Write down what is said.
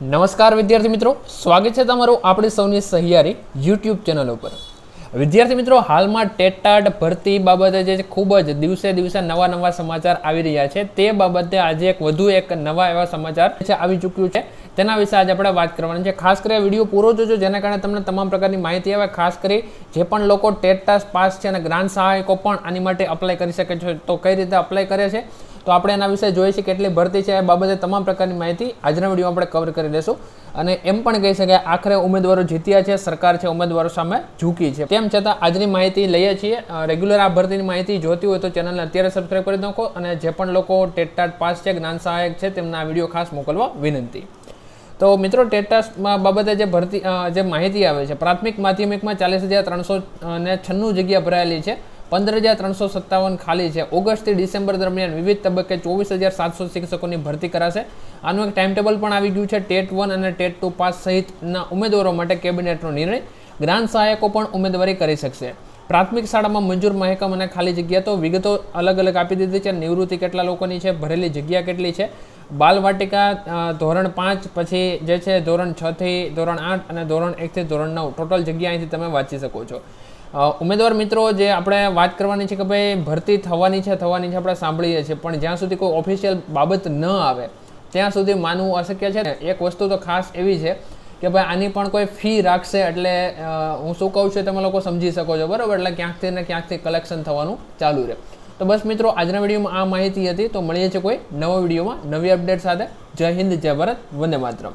નમસ્કાર વિદ્યાર્થી મિત્રો. સ્વાગત છે તમારું આપણી સૌની સહિયારી યુટ્યુબ ચેનલ ઉપર. વિદ્યાર્થી મિત્રો, હાલમાં ટેટાટ ભરતી બાબતે જે ખૂબ જ દિવસે દિવસે નવા નવા સમાચાર આવી રહ્યા છે. તે બાબતે આજે એક વધુ એક નવા એવા સમાચાર છે આવી ચૂક્યું છે. તેના વિશે આજે આપણે વાત કરવાની છે. ખાસ કરી વીડિયો પૂરો જોજો, જેના કારણે તમને તમામ પ્રકારની માહિતી આવે. ખાસ કરી જે પણ લોકો ટેટ ટેટાસ પાસ છે અને ગ્રાન્ટ સહાયકો પણ આની માટે અપ્લાય કરી શકે છે, તો કઈ રીતે અપ્લાય કરે છે? તો આપણે એના વિશે જોઈએ કેટલી ભરતી છે. એ બાબતે તમામ પ્રકારની માહિતી આજના વિડીયોમાં આપણે કવર કરી લેશું અને એમ પણ કહી શકાય, આખરે ઉમેદવારો જીત્યા છે, સરકાર છે, ઉમેદવારો સામે ઝૂકી છે. તેમ છતાં આજની માહિતી લઈએ છીએ. રેગ્યુલર આ ભરતીની માહિતી જોતી હોય તો ચેનલને અત્યારે સબસ્ક્રાઈબ કરી નાખો અને જે પણ લોકો ટેટટાટ પાસ છે જ્ઞાન સહાયક છે, તેમના આ વીડિયો ખાસ મોકલવા વિનંતી. તો મિત્રો, ટેટાસમાં બાબતે જે ભરતી જે માહિતી આવે છે, પ્રાથમિક માધ્યમિકમાં ચાલીસ હજાર ત્રણસો ને છન્નું જગ્યા ભરાયેલી છે, પંદર હજાર ત્રણસો સત્તાવન ખાલી છે. ઓગસ્ટથી ડિસેમ્બર દરમિયાન વિવિધ તબક્કે ચોવીસ હજાર સાતસો શિક્ષકોની ભરતી કરાશે. આનું એક ટાઈમ ટેબલ પણ આવી ગયું છે, ટેટ વન અને ટેટ ટુ પાસ સહિતના ઉમેદવારો માટે કેબિનેટનો નિર્ણય. ગ્રાન્ટ સહાયકો પણ ઉમેદવારી કરી શકશે. પ્રાથમિક શાળામાં મંજૂર મહેકમ અને ખાલી જગ્યા તો વિગતો અલગ અલગ આપી દીધી છે. નિવૃત્તિ કેટલા લોકોની છે, ભરેલી જગ્યા કેટલી છે બાલવાટિકા ધોરણ પાંચ પછી જે છે ધોરણ છ થી ધોરણ આઠ અને ધોરણ એકથી ધોરણ નવ. ટોટલ જગ્યા અહીંથી તમે વાંચી શકો છો. ઉમેદવાર મિત્રો, જે આપણે વાત કરવાની છે કે ભાઈ ભરતી થવાની છે થવાની છે આપણે સાંભળીએ છીએ, પણ જ્યાં સુધી કોઈ ઓફિશિયલ બાબત ન આવે, ત્યાં સુધી માનવું અશક્ય છે ને? એક વસ્તુ તો ખાસ એવી છે કે ભાઈ આની પણ કોઈ ફી રાખશે એટલે હું શું કહું છું તમે લોકો સમજી શકો છો. બરાબર? એટલે ક્યાંકથી ને ક્યાંકથી કલેક્શન થવાનું ચાલુ રહે. તો બસ મિત્રો, આજના વિડીયોમાં આ માહિતી હતી. તો મળીએ છીએ કોઈ નવા વિડીયોમાં નવી અપડેટ સાથે. જય હિન્દ, જય ભારત. વંદે માતરમ.